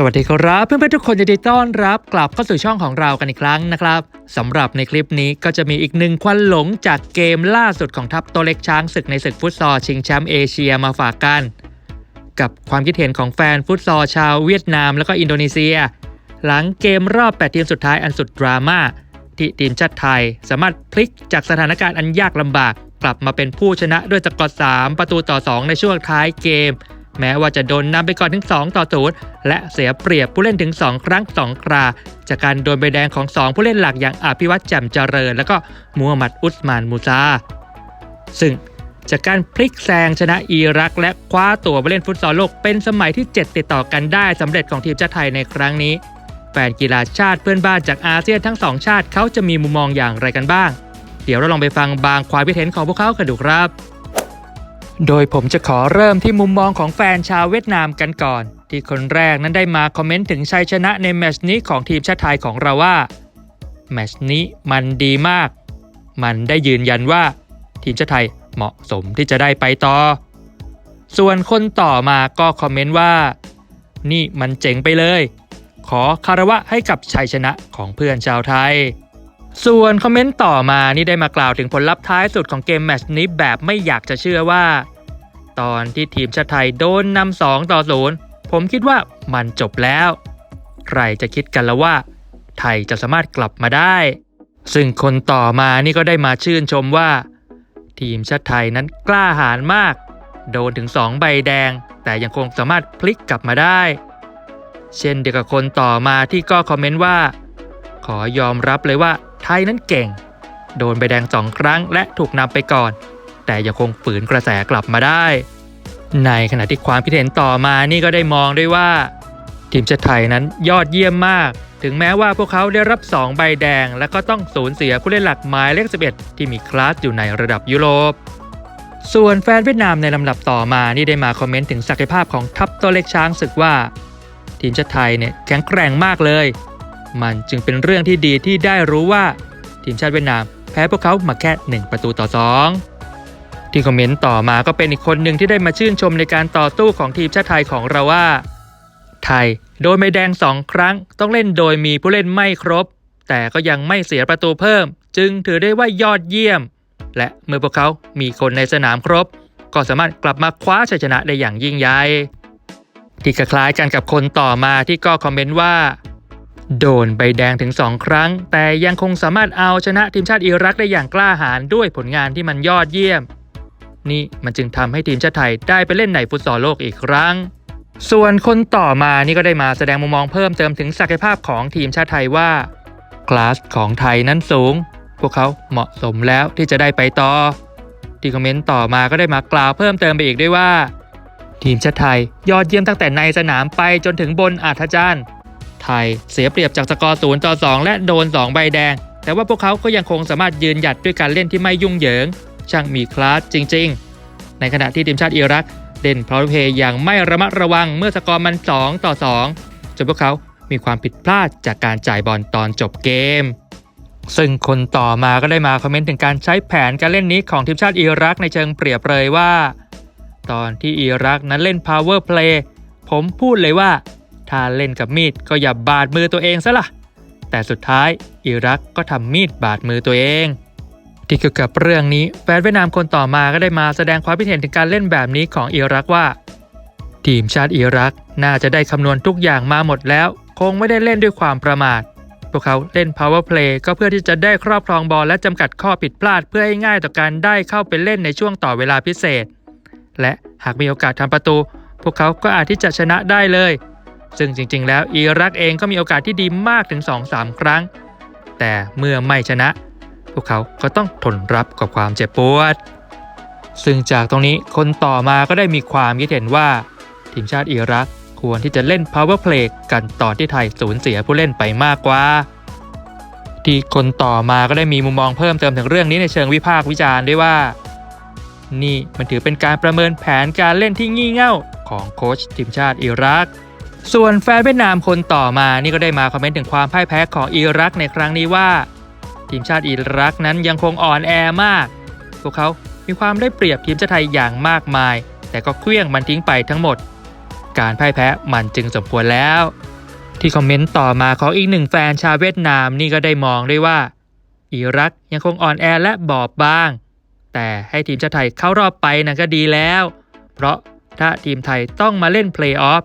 สวัสดีครับ เพื่อนๆทุกคนยินดีต้อนรับกลับเข้าสู่ช่องของเรากันอีกครั้งนะครับสำหรับในคลิปนี้ก็จะมีอีกหนึ่งควันหลงจากเกมล่าสุดของทัพโตวเล็กช้างศึกในศึกฟุตซอลชิงแชมป์เอเชียมาฝากกัน กับความคิดเห็นของแฟนฟุตซอลชาวเวียดนามและก็อินโดนีเซีย หลังเกมรอบ 8 ทีมสุดท้ายอันสุดดราม่าที่ทีมชาติไทย สามารถพลิกจากสถานการณ์อันยากลำบาก กลับมาเป็นผู้ชนะด้วยสกอร์3ประตูต่อ 2 ในช่วงท้ายเกม แม้ว่าจะโดนนำไปก่อนถึง 2 ต่อ0และเสียเปรียบผู้เล่นถึง 2 ครั้ง 2 ครา จากการโดนใบแดงของ 2 ผู้เล่นหลักอย่างอภิวัตรแจ่มเจริญ และก็มูฮัมหมัดอุสมานมูซาซึ่งจากการพลิกแซงชนะอิรัก และคว้าตัวไปเล่นฟุตซอลโลกเป็นสมัยที่ 7 ติดต่อกันได้สำเร็จของทีมชาติไทยในครั้งนี้ แฟนกีฬาชาติเพื่อนบ้านจากอาเซียนทั้งสองชาติเขาจะมีมุมมองอย่างไรกันบ้าง เดี๋ยวเราลองไปฟังบางความคิดเห็นของพวกเขากันดูครับ โดยผมจะขอเริ่มที่มุมมองของแฟนชาวเวียดนามกันก่อน ที่คนแรกนั้นได้มาคอมเมนต์ถึงชัยชนะในแมชนี้ของทีมชาติไทยของเราว่าแมชนี้มันดีมาก มันได้ยืนยันว่า ทีมชาติไทยเหมาะสมที่จะได้ไปต่อ ส่วนคนต่อมาก็คอมเมนต์ว่า นี่มันเจ๋งไปเลย ขอคารวะให้กับชัยชนะของเพื่อนชาวไทย ส่วนคอมเมนต์ต่อมานี่ได้มากล่าวถึงผลลัพธ์ท้ายสุดของเกมแมชนี้แบบไม่อยากจะเชื่อว่า ตอนที่ทีมชาติไทยโดนนำสองต่อศูนย์ผมคิดว่ามันจบแล้ว ใครจะคิดกันละว่า ไทยจะสามารถกลับมาได้ ซึ่งคนต่อมานี่ก็ได้มาชื่นชมว่า ทีมชาติไทยนั้นกล้าหาญมาก โดนถึง2ใบแดง แต่ยังคงสามารถพลิกกลับมาได้ เช่นเดียวกับคนต่อมาที่ก็คอมเมนต์ว่า ขอยอมรับเลยว่า ทยนั้นเก่ง โดนใบแดงสองครั้งและถูกนำไปก่อน แต่ยังคงฝืนกระแสกลับมาได้ ในขณะที่ความคิดเห็นต่อมานี่ก็ได้มองด้วยว่า ทีมชาติไทยนั้นยอดเยี่ยมมาก ถึงแม้ว่าพวกเขาได้รับ 2 ใบแดง และก็ต้องสูญเสียผู้เล่นหลักหมายเลข 11 ที่มีคลาสอยู่ในระดับยุโรปส่วนแฟนเวียดนามในลำดับต่อมานี่ได้มาคอมเมนต์ถึงศักยภาพของทัพตัวเล็กช้างศึกว่า ทีมชาติไทยเนี่ยแข็งแกร่งมากเลย มันจึงเป็นเรื่องที่ดีที่ได้รู้ว่า ทีมชาติเวียดนามแพ้พวกเขามาแค่ 1 ประตูต่อ 2 ที่คอมเมนต์ต่อมาก็เป็นอีกคนหนึ่งที่ได้มาชื่นชมในการต่อสู้ของทีมชาติไทยของเราว่า ไทยโดนใบแดง 2 ครั้ง ต้องเล่นโดยมีผู้เล่นไม่ครบ แต่ก็ยังไม่เสียประตูเพิ่ม จึงถือได้ว่ายอดเยี่ยม และเมื่อพวกเขามีคนในสนามครบ ก็สามารถกลับมาคว้าชัยชนะได้อย่างยิ่งใหญ่ที่คล้ายกันกับคนต่อมาที่ก็คอมเมนต์ว่า โดนใบแดงถึง 2 ครั้ง แต่ยังคงสามารถเอาชนะทีมชาติอิรักได้อย่างกล้าหาญด้วยผลงานที่มันยอดเยี่ยม นี่มันจึงทำให้ทีมชาติไทยได้ไปเล่นในฟุตซอลโลกอีกครั้ง ส่วนคนต่อมานี่ก็ได้มาแสดงมุมมองเพิ่มเติมถึงศักยภาพของทีมชาติไทยว่าคลาสของไทยนั้นสูง พวกเขาเหมาะสมแล้วที่จะได้ไปต่อ ที่คอมเมนต์ต่อมาก็ได้มากล่าวเพิ่มเติมไปอีกด้วยว่า ทีมชาติไทยยอดเยี่ยมตั้งแต่ในสนามไปจนถึงบนอาทจันทร์ ไทย เสียเปรียบจากสกอร์0ต่อ 2 และโดน 2 ใบแดง แต่ว่าพวกเขาก็ยังคงสามารถยืนหยัดด้วยการเล่นที่ไม่ยุ่งเหยิง ช่างมีคลาสจริง ๆ ในขณะที่ทีมชาติอิรักเล่นพลาเพย์อย่างไม่ระมัดระวังเมื่อสกอร์มัน 2 ต่อ 2 จนพวกเขามีความผิดพลาดจากการจ่ายบอลตอนจบเกม ซึ่งคนต่อมาก็ได้มาคอมเมนต์ถึงการใช้แผนการเล่นนี้ของทีมชาติอิรักในเชิงเปรียบเลยว่า ตอนที่อิรักนั้นเล่น power play ผมพูดเลยว่า ถ้าเล่นกับมีดก็อย่าบาดมือตัวเองซะละ่ะ แต่สุดท้ายอิรักก็ทำมีดบาดมือตัวเองที่เกี่ยวกับเรื่องนี้แฟนเวียดนามคนต่อมาก็ได้มาแสดงความคิดเห็นถึงการเล่นแบบนี้ของอิรักว่า ทีมชาติอิรักน่าจะได้คำนวณทุกอย่างมาหมดแล้ว คงไม่ได้เล่นด้วยความประมาท พวกเขาเล่น power play ก็เพื่อที่จะได้ครอบครองบอลและจำกัดข้อผิดพลาดเพื่อให้ง่ายต่อการได้เข้าไปเล่นในช่วงต่อเวลาพิเศษ และหากมีโอกาสทำประตู พวกเขาก็อาจที่จะชนะได้เลย ซึ่งจริง ๆ แล้วอิรักเองก็มีโอกาสที่ดีมากถึง 2-3 ครั้ง แต่เมื่อไม่ชนะ พวกเขาก็ต้องทนรับกับความเจ็บปวด ซึ่งจากตรงนี้คนต่อมาก็ได้มีความคิดเห็นว่า ทีมชาติอิรักควรที่จะเล่น power play กันตอนที่ไทยสูญเสียผู้เล่นไปมากกว่า ที่คนต่อมาก็ได้มีมุมมองเพิ่มเติมถึงเรื่องนี้ในเชิงวิพากษ์วิจารณ์ด้วยว่า นี่มันถือเป็นการประเมินแผนการเล่นที่งี่เง่าของโค้ชทีมชาติอิรัก ส่วนแฟนเวียดนามคนต่อมานี่ก็ได้มาคอมเมนต์ถึงความพ่ายแพ้ของอิรักในครั้งนี้ว่า ทีมชาติอิรักนั้นยังคงอ่อนแอมาก พวกเขามีความได้เปรียบทีมชาติไทยอย่างมากมาย แต่ก็เคลื่องมันทิ้งไปทั้งหมด การพ่ายแพ้มันจึงสมควรแล้ว ที่คอมเมนต์ต่อมาของอีกหนึ่งแฟนชาวเวียดนามนี่ก็ได้มองด้วยว่าอิรักยังคงอ่อนแอและบอบบาง แต่ให้ทีมชาติไทยเข้ารอบไปนั่นก็ดีแล้ว เพราะถ้าทีมไทยต้องมาเล่นเพลย์ออฟ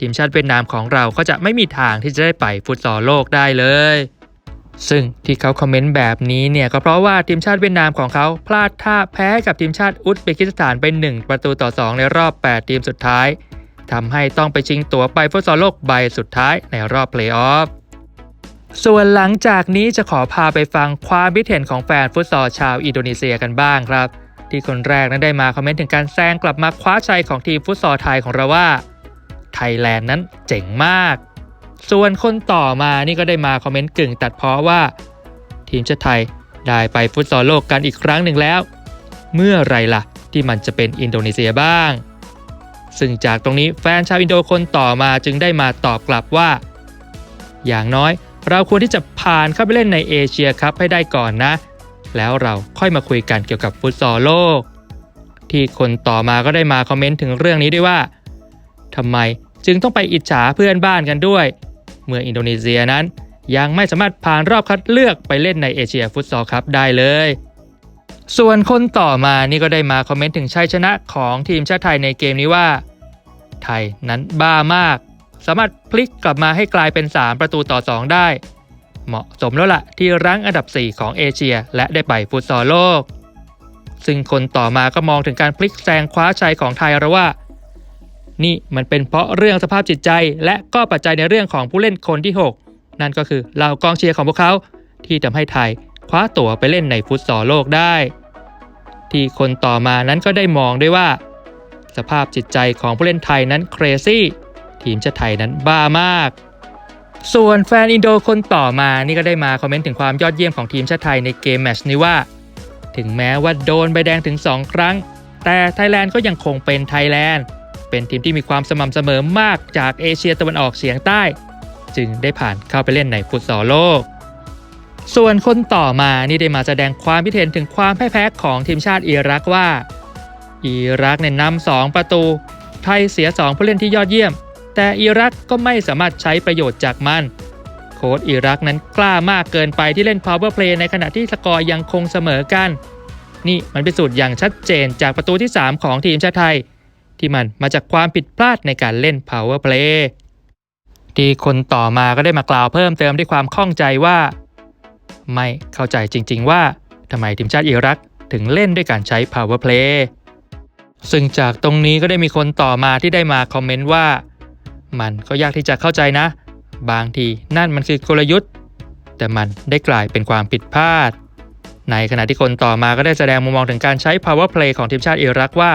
ทีมชาติเวียดนามของเราก็จะไม่มีทางที่จะได้ไปฟุตซอลโลกได้เลย ซึ่งที่เขาคอมเมนต์แบบนี้เนี่ยก็เพราะว่าทีมชาติเวียดนามของเขาพลาดท่าแพ้กับทีมชาติอุซเบกิสถานไป 1 ประตูต่อ 2 ในรอบ 8 ทีมสุดท้ายทำให้ต้องไปชิงตั๋วไปฟุตซอลโลกใบสุดท้ายในรอบเพลย์ออฟส่วนหลังจากนี้จะขอพาไปฟังความคิดเห็นของแฟนฟุตซอลชาวอินโดนีเซียกันบ้างครับ ที่คนแรกนั้นได้มาคอมเมนต์ถึงการแซงกลับมาคว้าชัยของทีมฟุตซอลไทยของเราว่า ไทยแลนด์นั้นเจ๋งมาก ส่วนคนต่อมานี่ก็ได้มาคอมเมนต์กึ่งตัดเพาะว่า ทีมชาติไทยได้ไปฟุตซอลโลกกันอีกครั้งหนึ่งแล้ว เมื่อไรล่ะ ที่มันจะเป็นอินโดนีเซียบ้าง ซึ่งจากตรงนี้แฟนชาวอินโดคนต่อมาจึงได้มาตอบกลับว่า อย่างน้อยเราควรที่จะผ่านเข้าไปเล่นในเอเชียคัพให้ได้ก่อนนะ แล้วเราค่อยมาคุยกันเกี่ยวกับฟุตซอลโลก ที่คนต่อมาก็ได้มาคอมเมนต์ถึงเรื่องนี้ด้วยว่าทำไม จึงต้องไปอิจฉาเพื่อนบ้านกันด้วย เมื่ออินโดนีเซียนั้น ยังไม่สามารถผ่านรอบคัดเลือกไปเล่นในเอเชียฟุตซอลคัพได้เลย ส่วนคนต่อมานี่ก็ได้มาคอมเมนต์ถึงชัยชนะของทีมชาติไทยในเกมนี้ว่า ไทยนั้นบ้ามาก สามารถพลิกกลับมาให้กลายเป็น 3 ประตูต่อ 2 ได้ เหมาะสมแล้วล่ะที่รั้งอันดับ 4 ของเอเชีย และได้ไปฟุตซอลโลกซึ่งคนต่อมาก็มองถึงการพลิกแซงคว้าชัยของไทยแล้วว่า นี่มันเป็นเพราะเรื่องสภาพจิตใจ และก็ปัจจัยในเรื่องของผู้เล่นคนที่ 6 นั่นก็คือเหล่ากองเชียร์ของพวกเขา ที่ทำให้ไทยคว้าตั๋วไปเล่นในฟุตซอลโลกได้ ที่คนต่อมานั้นก็ได้มองด้วยว่า สภาพจิตใจของผู้เล่นไทยนั้นเครซี่ทีมชาติไทยนั้นบ้ามาก ส่วนแฟนอินโดคนต่อมานี่ก็ได้มาคอมเมนต์ถึงความยอดเยี่ยมของทีมชาติไทยในเกมแมตช์นี้ว่า ถึงแม้ว่าโดนใบแดงถึง 2 ครั้ง แต่ไทยแลนด์ก็ยังคงเป็นไทยแลนด์ เป็นทีมที่มีความสม่ำเสมอมากจากเอเชียตะวันออกเฉียงใต้ จึงได้ผ่านเข้าไปเล่นในฟุตซอลโลก ส่วนคนต่อมานี่ได้มาแสดงความคิดเห็นถึงความพ่ายแพ้ของทีมชาติอิรักว่า อิรักเนี่ยนำสองประตู ไทยเสีย 2 ผู้เล่นที่ยอดเยี่ยม แต่อิรักก็ไม่สามารถใช้ประโยชน์จากมันโค้ชอิรักนั้นกล้ามากเกินไปที่เล่น power play ในขณะที่สกอร์ยังคงเสมอกัน นี่มันเป็นสูตรอย่างชัดเจนจากประตูที่ 3 ของทีมชาติไทย ที่มันมาจากความผิดพลาดในการเล่น power play ที่คนต่อมาก็ได้มากล่าวเพิ่มเติมด้วยความข้องใจว่า ไม่เข้าใจจริง ๆ ว่าทำไมทีมชาติอิรักถึงเล่นด้วยการใช้ power play ซึ่งจากตรงนี้ก็ได้มีคนต่อมาที่ได้มาคอมเมนต์ว่า มันก็ยากที่จะเข้าใจนะ บางทีนั่นมันคือกลยุทธ์ แต่มันได้กลายเป็นความผิดพลาด ในขณะที่คนต่อมาก็ได้แสดงมุมมองถึงการใช้ power play ของทีมชาติอิรักว่า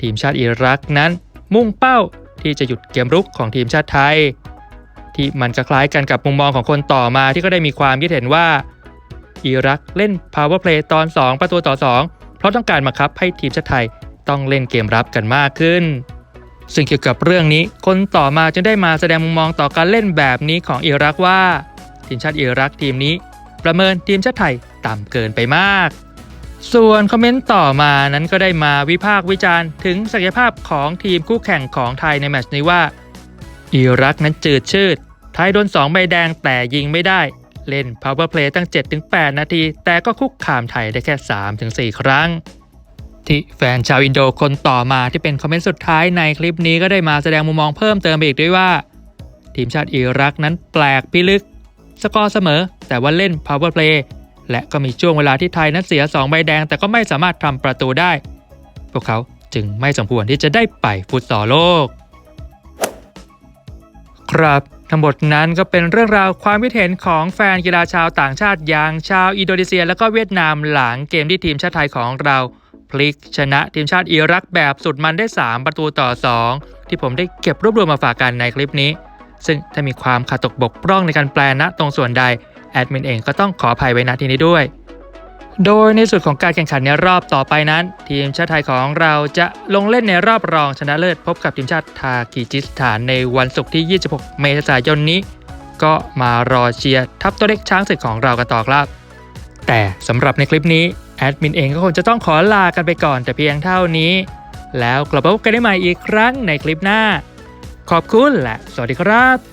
ทีมชาติอิรักนั้น มุ่งเป้าที่จะหยุดเกมรุกของทีมชาติไทย ที่มันก็คล้ายกันกับมุมมองของคนต่อมาที่ก็ได้มีความคิดเห็นว่า อิรักเล่น power play ตอน 2 ประตูต่อ 2 เพราะต้องการบังคับให้ทีมชาติไทยต้องเล่นเกมรับกันมากขึ้น ซึ่งเกี่ยวกับเรื่องนี้คนต่อมาจึงได้มาแสดงมุมมองต่อการเล่นแบบนี้ของอิรักว่า ทีมชาติอิรักทีมนี้ ประเมินทีมชาติไทยต่ำเกินไปมาก ส่วนคอมเมนต์ต่อมานั้นก็ได้มาวิพากษ์วิจารณ์ถึงศักยภาพของทีมคู่แข่งของไทยในแมตช์นี้ว่า อิรักนั้นจืดชืด ไทยโดน 2 ใบแดงแต่ยิงไม่ได้ เล่น power play ตั้ง 7-8 นาที แต่ก็คุกคามไทยได้แค่ 3-4 ครั้ง ที่แฟนชาวอินโดคนต่อมาที่เป็นคอมเมนต์สุดท้ายในคลิปนี้ก็ได้มาแสดงมุมมองเพิ่มเติมอีกด้วยว่า ทีมชาติอิรักนั้นแปลกพิลึก สกอร์เสมอ แต่ว่าเล่น power play และก็มีช่วงเวลาที่ไทยนั้นเสีย 2 ใบแดง แต่ก็ไม่สามารถทำประตูได้ พวกเขาจึงไม่สมควรที่จะได้ไปฟุตซอลโลก ครับทั้งหมดนั้นก็เป็นเรื่องราวความคิดเห็นของแฟนกีฬาชาวต่างชาติอย่างชาวอินโดนีเซีย และก็เวียดนามหลังเกมที่ทีมชาติไทยของเรา พลิกชนะทีมชาติอิรักแบบสุดมันได้ 3 ประตูต่อ 2 ที่ผมได้เก็บรวบรวมมาฝากกันในคลิปนี้ ซึ่งถ้ามีความขาดตกบกพร่องในการแปลณตรงส่วนใด แอดมินเองก็ต้องขออภัยไว้ณที่นี้ด้วย โดยในส่วนของการแข่งขันในรอบต่อไปนั้น ทีมชาติไทยของเราจะลงเล่นในรอบรองชนะเลิศพบกับทีมชาติทากิจิสถานในวันศุกร์ที่ 26 เมษายนนี้ ก็มารอเชียร์ทัพตัวเล็กช้างศึกของเรากันต่อครับ แต่สำหรับในคลิปนี้แอดมินเองก็คงจะต้องขอลากันไปก่อนแต่เพียงเท่านี้ แล้วกลับมาพบกันได้ใหม่อีกครั้งในคลิปหน้า ขอบคุณและสวัสดีครับ